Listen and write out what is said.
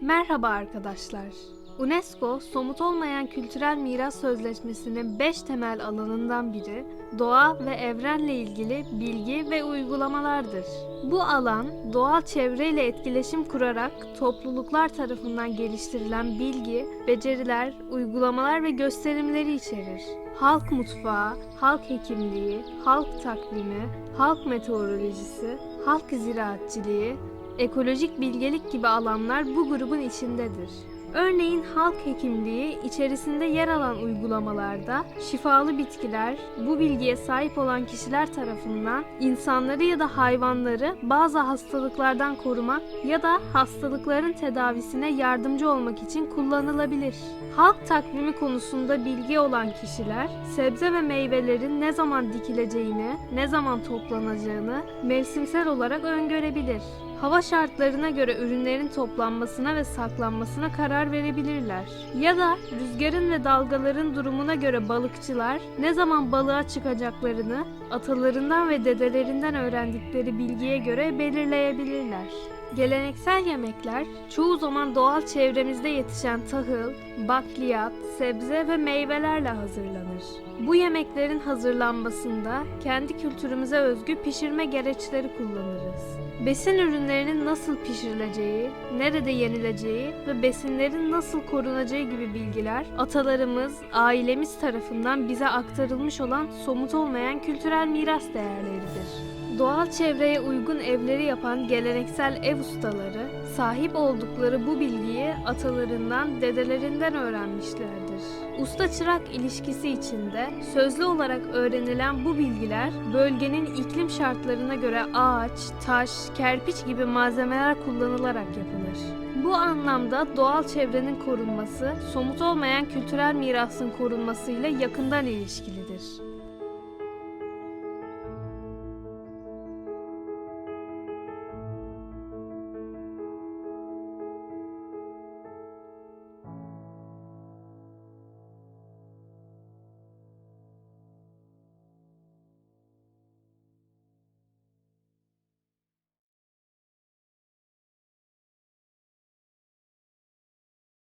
Merhaba arkadaşlar. UNESCO, somut olmayan kültürel miras sözleşmesinin 5 temel alanından biri doğa ve evrenle ilgili bilgi ve uygulamalardır. Bu alan, doğal çevreyle etkileşim kurarak topluluklar tarafından geliştirilen bilgi, beceriler, uygulamalar ve gösterimleri içerir. Halk mutfağı, halk hekimliği, halk takvimi, halk meteorolojisi, halk ziraatçiliği, ekolojik bilgelik gibi alanlar bu grubun içindedir. Örneğin halk hekimliği içerisinde yer alan uygulamalarda şifalı bitkiler bu bilgiye sahip olan kişiler tarafından insanları ya da hayvanları bazı hastalıklardan korumak ya da hastalıkların tedavisine yardımcı olmak için kullanılabilir. Halk takvimi konusunda bilgi olan kişiler sebze ve meyvelerin ne zaman dikileceğini, ne zaman toplanacağını mevsimsel olarak öngörebilir. Hava şartlarına göre ürünlerin toplanmasına ve saklanmasına karar verebilirler. Ya da rüzgarın ve dalgaların durumuna göre balıkçılar ne zaman balığa çıkacaklarını atalarından ve dedelerinden öğrendikleri bilgiye göre belirleyebilirler. Geleneksel yemekler çoğu zaman doğal çevremizde yetişen tahıl, bakliyat, sebze ve meyvelerle hazırlanır. Bu yemeklerin hazırlanmasında kendi kültürümüze özgü pişirme gereçleri kullanırız. Besin ürünlerinin nasıl pişirileceği, nerede yenileceği ve besinlerin nasıl korunacağı gibi bilgiler atalarımız, ailemiz tarafından bize aktarılmış olan somut olmayan kültürel miras değerleridir. Doğal çevreye uygun evleri yapan geleneksel ev ustaları sahip oldukları bu bilgiyi atalarından, dedelerinden öğrenmişlerdir. Usta çırak ilişkisi içinde sözlü olarak öğrenilen bu bilgiler bölgenin iklim şartlarına göre ağaç, taş, kerpiç gibi malzemeler kullanılarak yapılır. Bu anlamda doğal çevrenin korunması, somut olmayan kültürel mirasın korunmasıyla yakından ilişkilidir.